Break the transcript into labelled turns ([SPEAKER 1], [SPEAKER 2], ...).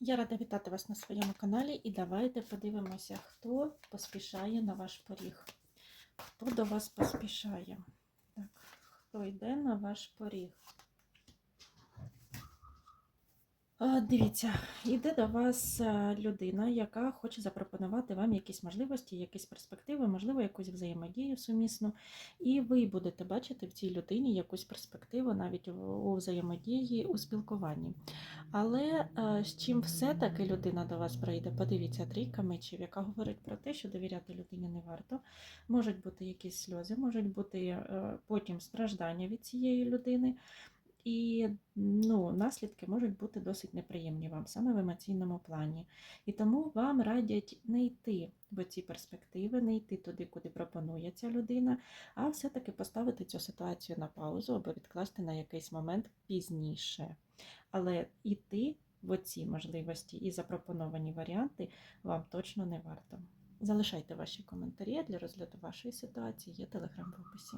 [SPEAKER 1] Я рада вітати вас на своєму каналі і давайте подивимося, хто поспішає на ваш поріг. Хто до вас поспішає? Так, хто йде на ваш поріг? Дивіться, йде до вас е, людина, яка хоче запропонувати вам якісь можливості, якісь перспективи, можливо, якусь взаємодію сумісну. І ви будете бачити в цій людині якусь перспективу навіть у- у взаємодії, у спілкуванні. Але е, з чим все-таки людина до вас прийде, подивіться, трійка мечів, яка говорить про те, що довіряти людині не варто. Можуть бути якісь сльози, можуть бути е, потім страждання від цієї людини. І ну, наслідки можуть бути досить неприємні вам саме в емоційному плані. І тому вам радять не йти в ці перспективи, не йти туди, куди пропонує ця людина, а все-таки поставити цю ситуацію на паузу або відкласти на якийсь момент пізніше. Але йти в оці можливості і запропоновані варіанти вам точно не варто. Залишайте ваші коментарі для розгляду вашої ситуації, є телеграм в описі.